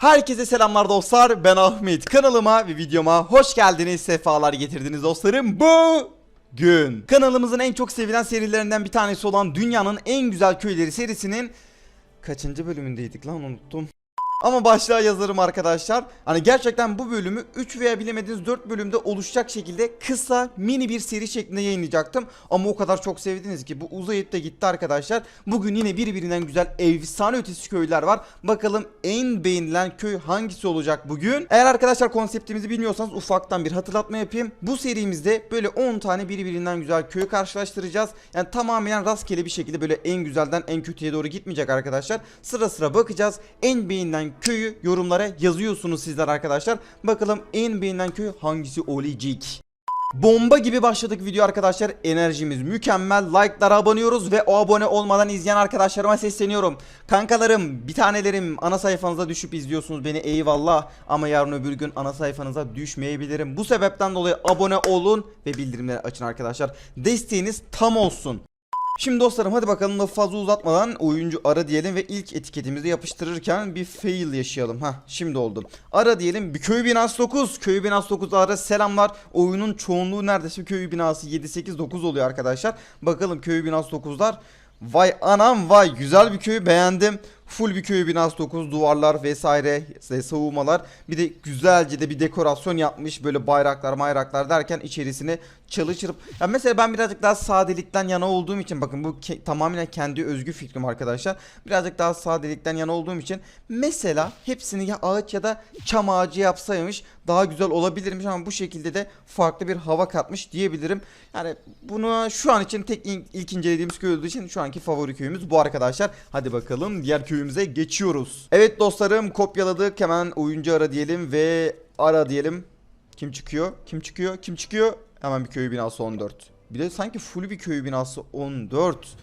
Herkese selamlar dostlar. Ben Ahmet. Kanalıma ve videoma hoş geldiniz. Sefalar getirdiniz dostlarım. Bugün kanalımızın en çok sevilen serilerinden bir tanesi olan Dünyanın En Güzel Köyleri serisinin kaçıncı bölümündeydik lan unuttum. Ama başlığa yazarım arkadaşlar. Hani gerçekten bu bölümü 3 veya bilemediniz 4 bölümde oluşacak şekilde kısa mini bir seri şeklinde yayınlayacaktım. Ama o kadar çok sevdiniz ki bu uzayıp da gitti arkadaşlar. Bugün yine birbirinden güzel efsane ötesi köyler var. Bakalım en beğenilen köy hangisi olacak bugün? Eğer arkadaşlar konseptimizi bilmiyorsanız ufaktan bir hatırlatma yapayım. Bu serimizde böyle 10 tane birbirinden güzel köyü karşılaştıracağız. Yani tamamen rastgele bir şekilde böyle en güzelden en kötüye doğru gitmeyecek arkadaşlar. Sıra sıra bakacağız. En beğenilen köyü yorumlara yazıyorsunuz sizler arkadaşlar. Bakalım en beğenilen köy hangisi olacak? Bomba gibi başladık video arkadaşlar. Enerjimiz mükemmel. Like'lara abanıyoruz ve o abone olmadan izleyen arkadaşlarıma sesleniyorum. Kankalarım, bir tanelerim ana sayfanıza düşüp izliyorsunuz beni eyvallah. Ama yarın öbür gün ana sayfanıza düşmeyebilirim. Bu sebepten dolayı abone olun ve bildirimleri açın arkadaşlar. Desteğiniz tam olsun. Şimdi dostlarım hadi bakalım lafı fazla uzatmadan oyuncu ara diyelim ve ilk etiketimizi yapıştırırken bir fail yaşayalım. Ha şimdi oldu. Ara diyelim bir köy binası 9. Köy binası 9 ara selamlar. Oyunun çoğunluğu neredeyse köy binası 7 8 9 oluyor arkadaşlar. Bakalım köy binası 9'lar. Vay anam vay güzel bir köyü beğendim. Full bir köy binası 9 duvarlar vesaire savunmalar. Bir de güzelce de bir dekorasyon yapmış böyle bayraklar bayraklar derken içerisine çalı çırp. Ya mesela ben birazcık daha sadelikten yana olduğum için bakın bu ke- tamamen kendi özgü fikrim arkadaşlar. Birazcık daha sadelikten yana olduğum için mesela hepsini ya ağaç ya da çam ağacı yapsaymış daha güzel olabilirmiş ama bu şekilde de farklı bir hava katmış diyebilirim. Yani bunu şu an için tek in- ilk incelediğimiz köy olduğu için şu anki favori köyümüz bu arkadaşlar. Hadi bakalım diğer köyümüze geçiyoruz. Evet dostlarım kopyaladık hemen oyuncu ara diyelim ve ara diyelim. Kim çıkıyor? Kim çıkıyor? Kim çıkıyor? Hemen bir köy binası 14. Bir de sanki full bir köy binası 14.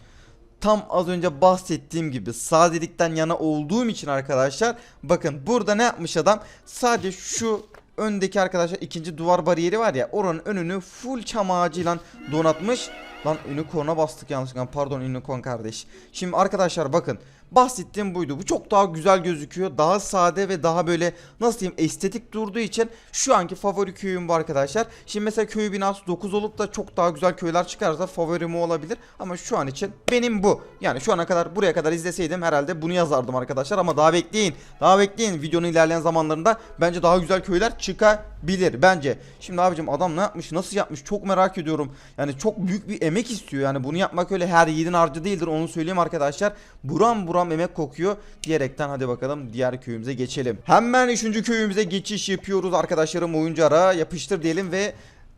Tam az önce bahsettiğim gibi sadelikten yana olduğum için arkadaşlar bakın burada ne yapmış adam? Sadece şu öndeki arkadaşlar ikinci duvar bariyeri var ya oranın önünü full çam ağacıyla donatmış. Lan unicorn'a bastık yanlışlıkla pardon unicorn kardeş. Şimdi arkadaşlar bakın bahsettiğim buydu. Bu çok daha güzel gözüküyor. Daha sade ve daha böyle nasıl diyeyim estetik durduğu için şu anki favori köyüm bu arkadaşlar. Şimdi mesela köy binası 9 olup da çok daha güzel köyler çıkarsa favorim olabilir. Ama şu an için benim bu. Yani şu ana kadar buraya kadar izleseydim herhalde bunu yazardım arkadaşlar. Ama daha bekleyin. Daha bekleyin. Videonun ilerleyen zamanlarında bence daha güzel köyler çıkabilir. Bence. Şimdi abicim adam ne yapmış? Nasıl yapmış? Çok merak ediyorum. Yani çok büyük bir emek istiyor. Yani bunu yapmak öyle her yiğidin harcı değildir. Onu söyleyeyim arkadaşlar. Buram buram emek kokuyor. Diyerekten hadi bakalım diğer köyümüze geçelim. Hemen üçüncü köyümüze geçiş yapıyoruz arkadaşlarım. Oyuncu ara yapıştır diyelim ve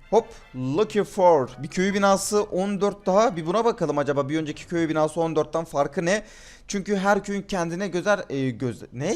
Hop Lucky Ford bir köy binası 14 daha bir buna bakalım acaba bir önceki köy binası 14'ten farkı ne? Çünkü her köyün kendine gözer e, göz ne?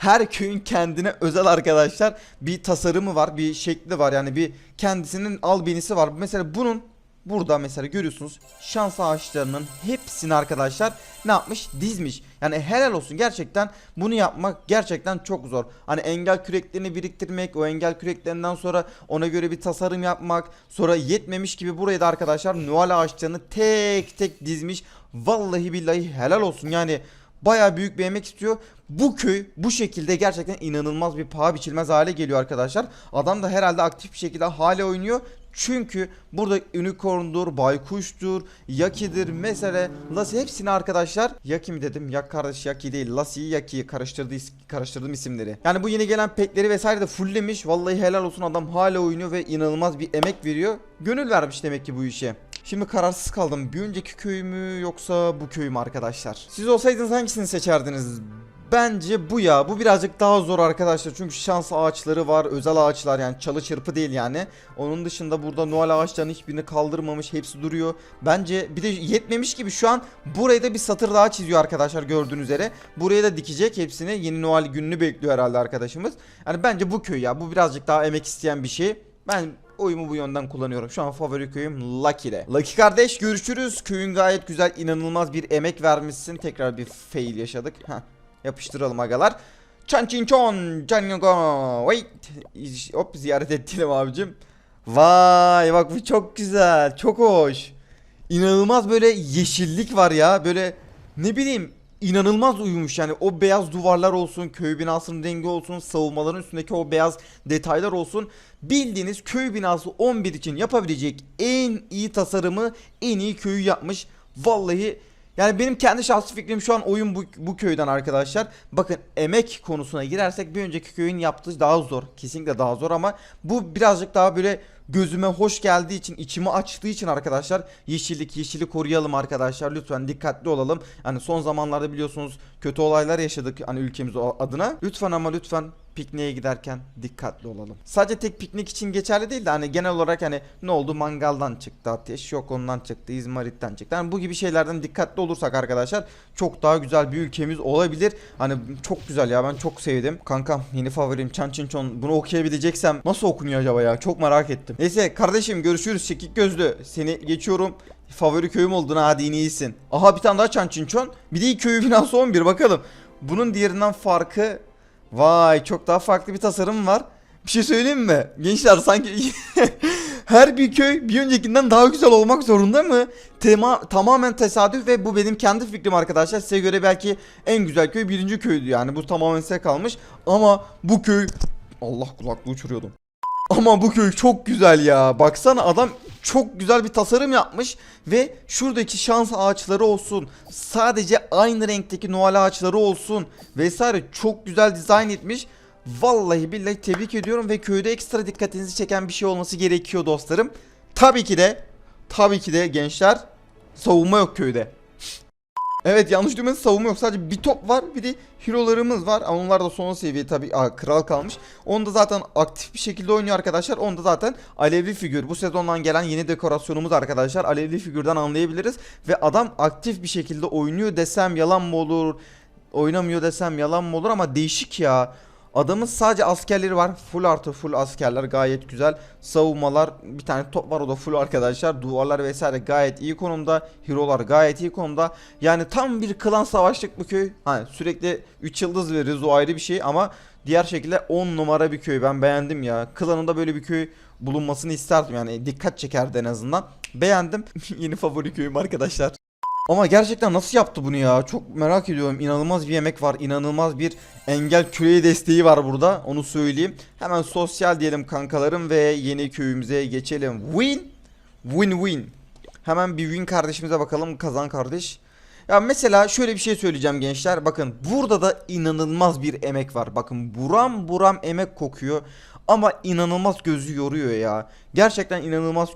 Her köyün kendine özel arkadaşlar bir tasarımı var, bir şekli var. Yani bir kendisinin albenisi var. Mesela bunun burada mesela görüyorsunuz şans ağaçlarının hepsini arkadaşlar ne yapmış? Dizmiş. Yani helal olsun gerçekten bunu yapmak gerçekten çok zor. Hani engel küreklerini biriktirmek, o engel küreklerinden sonra ona göre bir tasarım yapmak, sonra yetmemiş gibi buraya da arkadaşlar Noel ağaçlarını tek tek dizmiş. Vallahi billahi helal olsun. Yani Baya büyük bir emek istiyor. Bu köy bu şekilde gerçekten inanılmaz bir paha biçilmez hale geliyor arkadaşlar. Adam da herhalde aktif bir şekilde hale oynuyor. Çünkü burada unicorn'dur, baykuştur, yakidir, mesela Lassie hepsini arkadaşlar Yaki mi dedim? Yak kardeş Yaki değil. Lassie'yi Yaki'yi karıştırdı, karıştırdım isimleri. Yani bu yeni gelen petleri vesaire de fulllemiş. Vallahi helal olsun adam hala oynuyor ve inanılmaz bir emek veriyor. Gönül vermiş demek ki bu işe. Şimdi kararsız kaldım. Bir önceki köy mü yoksa bu köy mü arkadaşlar? Siz olsaydınız hangisini seçerdiniz? Bence bu ya. Bu birazcık daha zor arkadaşlar. Çünkü şans ağaçları var. Özel ağaçlar yani çalı çırpı değil yani. Onun dışında burada Noel ağaçlarının hiçbirini kaldırmamış. Hepsi duruyor. Bence bir de yetmemiş gibi şu an buraya da bir satır daha çiziyor arkadaşlar gördüğünüz üzere. Buraya da dikecek hepsini. Yeni Noel gününü bekliyor herhalde arkadaşımız. Yani bence bu köy ya. Bu birazcık daha emek isteyen bir şey. Ben oyumu bu yönden kullanıyorum. Şu an favori köyüm Lucky'de. Lucky kardeş görüşürüz. Köyün gayet güzel, inanılmaz bir emek vermişsin. Tekrar bir fail yaşadık. Heh. Yapıştıralım agalar. Chan chin chon, chan go. Wait. Hop ziyaret ettiler abicim. Vay bak bu çok güzel. Çok hoş. İnanılmaz böyle yeşillik var ya. Böyle ne bileyim inanılmaz uyumuş yani o beyaz duvarlar olsun, köy binasının rengi olsun, savunmaların üstündeki o beyaz detaylar olsun. Bildiğiniz köy binası 11 için yapabilecek en iyi tasarımı, en iyi köyü yapmış. Vallahi yani benim kendi şahsi fikrim şu an oyun bu, bu köyden arkadaşlar. Bakın emek konusuna girersek bir önceki köyün yaptığı daha zor. Kesinlikle daha zor ama bu birazcık daha böyle gözüme hoş geldiği için, içimi açtığı için arkadaşlar yeşillik, yeşili koruyalım arkadaşlar. Lütfen dikkatli olalım. Hani son zamanlarda biliyorsunuz kötü olaylar yaşadık hani ülkemiz adına. Lütfen ama lütfen pikniğe giderken dikkatli olalım. Sadece tek piknik için geçerli değil de hani genel olarak hani ne oldu mangaldan çıktı ateş yok ondan çıktı izmaritten çıktı. Yani bu gibi şeylerden dikkatli olursak arkadaşlar çok daha güzel bir ülkemiz olabilir. Hani çok güzel ya ben çok sevdim. Kankam yeni favorim Çan Çin Çon bunu okuyabileceksem nasıl okunuyor acaba ya çok merak ettim. Neyse kardeşim görüşürüz çekik gözlü seni geçiyorum. Favori köyüm oldun hadi iyisin. Aha bir tane daha Çan Çin Çon. Bir de köy binası 11 bakalım. Bunun diğerinden farkı Vay çok daha farklı bir tasarım var. Bir şey söyleyeyim mi? Gençler sanki her bir köy bir öncekinden daha güzel olmak zorunda mı? Tema tamamen tesadüf ve bu benim kendi fikrim arkadaşlar. Size göre belki en güzel köy birinci köydü yani. Bu tamamen size kalmış. Ama bu köy... Allah kulaklığı uçuruyordum. Ama bu köy çok güzel ya. Baksana adam çok güzel bir tasarım yapmış ve şuradaki şans ağaçları olsun. Sadece aynı renkteki Noel ağaçları olsun vesaire çok güzel dizayn etmiş. Vallahi billahi tebrik ediyorum ve köyde ekstra dikkatinizi çeken bir şey olması gerekiyor dostlarım. Tabii ki de tabii ki de gençler savunma yok köyde. Evet yanlış duymadınız savunma yok. Sadece bir top var bir de hero'larımız var. Ama onlar da son seviye tabii Aa, kral kalmış. Onu da zaten aktif bir şekilde oynuyor arkadaşlar. Onu da zaten alevli figür. Bu sezondan gelen yeni dekorasyonumuz arkadaşlar. Alevli figürden anlayabiliriz. Ve adam aktif bir şekilde oynuyor desem yalan mı olur? Oynamıyor desem yalan mı olur ama değişik ya. Adamın sadece askerleri var. Full artı full askerler gayet güzel. Savunmalar bir tane top var o da full arkadaşlar. Duvarlar vesaire gayet iyi konumda. Hero'lar gayet iyi konumda. Yani tam bir klan savaşlık bu köy. Hani sürekli 3 yıldız veririz o ayrı bir şey ama diğer şekilde 10 numara bir köy. Ben beğendim ya. Klanında böyle bir köy bulunmasını isterdim yani dikkat çekerdi en azından. Beğendim. Yeni favori köyüm arkadaşlar. Ama gerçekten nasıl yaptı bunu ya? Çok merak ediyorum. İnanılmaz bir yemek var. inanılmaz bir engel küreği desteği var burada. Onu söyleyeyim. Hemen sosyal diyelim kankalarım ve yeni köyümüze geçelim. Win. Win win. Hemen bir win kardeşimize bakalım. Kazan kardeş. Ya mesela şöyle bir şey söyleyeceğim gençler. Bakın burada da inanılmaz bir emek var. Bakın buram buram emek kokuyor. Ama inanılmaz gözü yoruyor ya. Gerçekten inanılmaz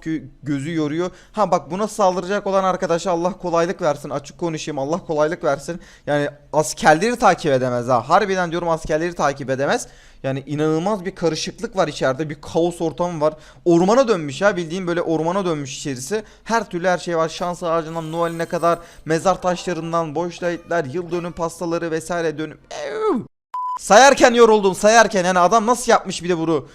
gözü yoruyor. Ha bak buna saldıracak olan arkadaşa Allah kolaylık versin. Açık konuşayım Allah kolaylık versin. Yani askerleri takip edemez ha. Harbiden diyorum askerleri takip edemez. Yani inanılmaz bir karışıklık var içeride. Bir kaos ortamı var. Ormana dönmüş ya bildiğim böyle ormana dönmüş içerisi. Her türlü her şey var. Şans ağacından Noel'ine kadar mezar taşlarından boş layıklar, yıl dönüm pastaları vesaire dönüm. Ev. Sayarken yoruldum sayarken yani adam nasıl yapmış bir de bunu.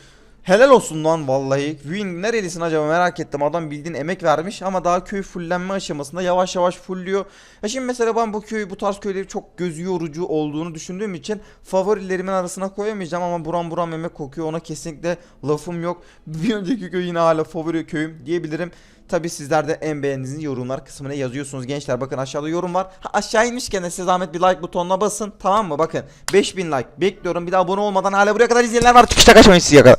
Helal olsun lan vallahi. Wing nerelisin acaba merak ettim. Adam bildiğin emek vermiş ama daha köy fullenme aşamasında yavaş yavaş fulluyor. Ya şimdi mesela ben bu köy bu tarz köyleri çok göz yorucu olduğunu düşündüğüm için favorilerimin arasına koyamayacağım ama buram buram emek kokuyor. Ona kesinlikle lafım yok. Bir önceki köy yine hala favori köyüm diyebilirim. Tabi sizler de en beğendiğiniz yorumlar kısmına yazıyorsunuz gençler. Bakın aşağıda yorum var. Ha, aşağı inmişken de size zahmet bir like butonuna basın. Tamam mı? Bakın 5000 like bekliyorum. Bir de abone olmadan hala buraya kadar izleyenler var. Çıkışta kaçmayın siz kadar.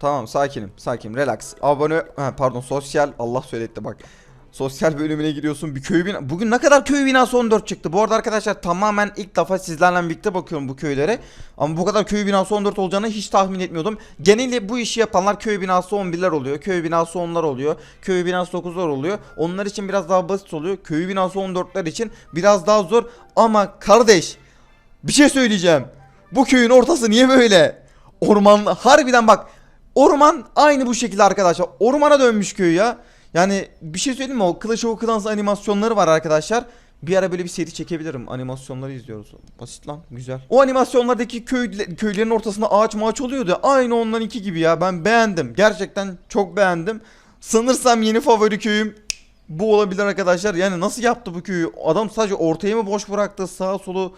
Tamam sakinim sakinim relax. Abone ha, pardon sosyal Allah söyletti bak. Sosyal bölümüne giriyorsun bir köy bina. Bugün ne kadar köy binası 14 çıktı. Bu arada arkadaşlar tamamen ilk defa sizlerle birlikte bakıyorum bu köylere. Ama bu kadar köy binası 14 olacağını hiç tahmin etmiyordum. Genelde bu işi yapanlar köy binası 11'ler oluyor. Köy binası 10'lar oluyor. Köy binası 9'lar oluyor. Onlar için biraz daha basit oluyor. Köy binası 14'ler için biraz daha zor. Ama kardeş bir şey söyleyeceğim. Bu köyün ortası niye böyle? Orman harbiden bak Orman aynı bu şekilde arkadaşlar. Ormana dönmüş köy ya. Yani bir şey söyleyeyim mi? O Clash of Clans animasyonları var arkadaşlar. Bir ara böyle bir seri çekebilirim. Animasyonları izliyoruz. Basit lan güzel. O animasyonlardaki köy, köylerin ortasında ağaç mağaç oluyordu. Aynı onların iki gibi ya. Ben beğendim. Gerçekten çok beğendim. Sanırsam yeni favori köyüm bu olabilir arkadaşlar. Yani nasıl yaptı bu köyü? Adam sadece ortaya mı boş bıraktı? Sağa solu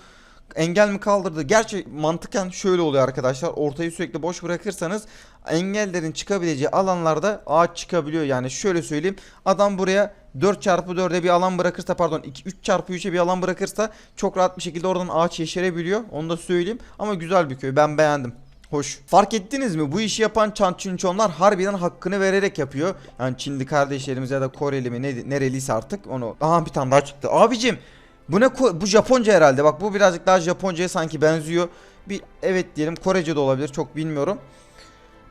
engel mi kaldırdı? Gerçi mantıken şöyle oluyor arkadaşlar. Ortayı sürekli boş bırakırsanız engellerin çıkabileceği alanlarda ağaç çıkabiliyor. Yani şöyle söyleyeyim. Adam buraya 4 çarpı 4'e bir alan bırakırsa pardon 2 3 çarpı 3'e bir alan bırakırsa çok rahat bir şekilde oradan ağaç yeşerebiliyor. Onu da söyleyeyim. Ama güzel bir köy. Ben beğendim. Hoş. Fark ettiniz mi? Bu işi yapan Çan Çinçonlar harbiden hakkını vererek yapıyor. Yani Çinli kardeşlerimiz ya da Koreli mi ne, nereliyse artık onu. Aha bir tane daha çıktı. Abicim bu ne bu Japonca herhalde. Bak bu birazcık daha Japonca'ya sanki benziyor. Bir evet diyelim Korece de olabilir. Çok bilmiyorum.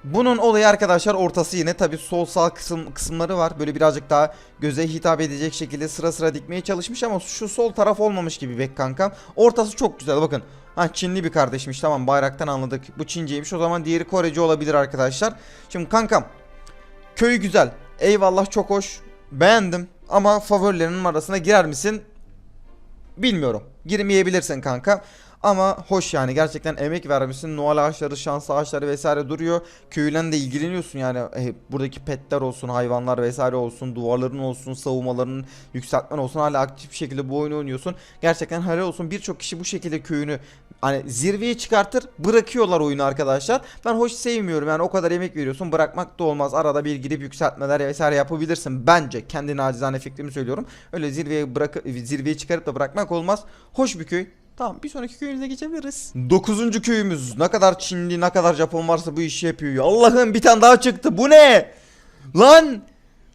Bunun olayı arkadaşlar ortası yine tabi sol sağ kısım kısımları var. Böyle birazcık daha göze hitap edecek şekilde sıra sıra dikmeye çalışmış ama şu sol taraf olmamış gibi bek kankam. Ortası çok güzel bakın. Ha Çinli bir kardeşmiş tamam bayraktan anladık. Bu Çinceymiş o zaman diğeri Korece olabilir arkadaşlar. Şimdi kankam köyü güzel. Eyvallah çok hoş. Beğendim ama favorilerinin arasına girer misin? Bilmiyorum. Girmeyebilirsin kanka. Ama hoş yani gerçekten emek vermişsin. Noel ağaçları, şans ağaçları vesaire duruyor. Köyle de ilgileniyorsun yani. E, buradaki petler olsun, hayvanlar vesaire olsun, duvarların olsun, savunmaların yükseltmen olsun. Hala aktif bir şekilde bu oyunu oynuyorsun. Gerçekten helal olsun. Birçok kişi bu şekilde köyünü hani zirveye çıkartır, bırakıyorlar oyunu arkadaşlar. Ben hoş sevmiyorum. Yani o kadar emek veriyorsun. Bırakmak da olmaz. Arada bir girip yükseltmeler vesaire yapabilirsin. Bence kendi nacizane fikrimi söylüyorum. Öyle zirveye bırak zirveye çıkarıp da bırakmak olmaz. Hoş bir köy. Tamam bir sonraki köyümüze geçebiliriz. Dokuzuncu köyümüz. Ne kadar Çinli ne kadar Japon varsa bu işi yapıyor. ya. Allah'ım bir tane daha çıktı. Bu ne? Lan!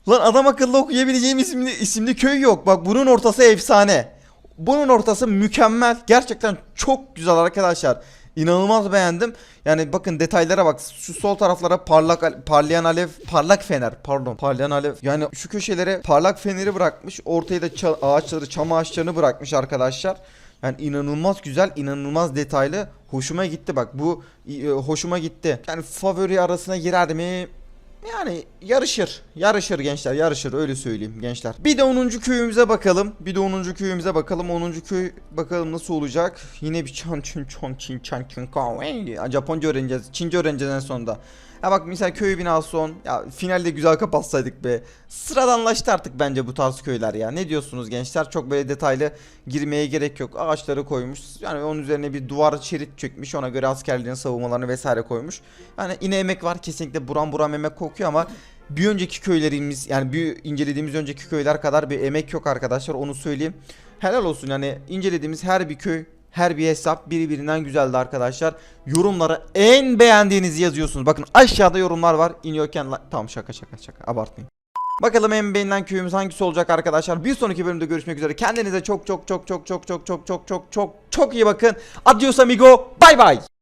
Lan adam akıllı okuyabileceğim isimli, isimli köy yok. Bak bunun ortası efsane. Bunun ortası mükemmel. Gerçekten çok güzel arkadaşlar. İnanılmaz beğendim. Yani bakın detaylara bak. Şu sol taraflara parlak parlayan alev, parlak fener pardon. Parlayan alev. Yani şu köşelere parlak feneri bırakmış. Ortaya da ağaçları, çam ağaçlarını bırakmış arkadaşlar. Yani inanılmaz güzel, inanılmaz detaylı. Hoşuma gitti bak. Bu e, hoşuma gitti. Yani favori arasına girer mi? Yani yarışır. Yarışır gençler yarışır öyle söyleyeyim gençler. Bir de 10. köyümüze bakalım. Bir de 10. köyümüze bakalım. 10. köy bakalım nasıl olacak. Yine bir çan çun çon çin çan çun kao. Ey, Japonca öğreneceğiz. Çince öğreneceğiz en sonunda. Ya bak mesela köy binası 10. Ya finalde güzel kapatsaydık be. Sıradanlaştı artık bence bu tarz köyler ya. Ne diyorsunuz gençler? Çok böyle detaylı girmeye gerek yok. Ağaçları koymuş. Yani onun üzerine bir duvar şerit çökmüş. Ona göre askerlerin savunmalarını vesaire koymuş. Yani yine emek var. Kesinlikle buram buram emek kokuyor ama bir önceki köylerimiz yani bir incelediğimiz önceki köyler kadar bir emek yok arkadaşlar onu söyleyeyim. Helal olsun yani incelediğimiz her bir köy her bir hesap birbirinden güzeldi arkadaşlar. Yorumlara en beğendiğinizi yazıyorsunuz. Bakın aşağıda yorumlar var. İniyorken tamam şaka şaka şaka abartmayın. Bakalım en beğenilen köyümüz hangisi olacak arkadaşlar. Bir sonraki bölümde görüşmek üzere. Kendinize çok çok çok çok çok çok çok çok çok çok çok iyi bakın. Adios amigo. Bay bay.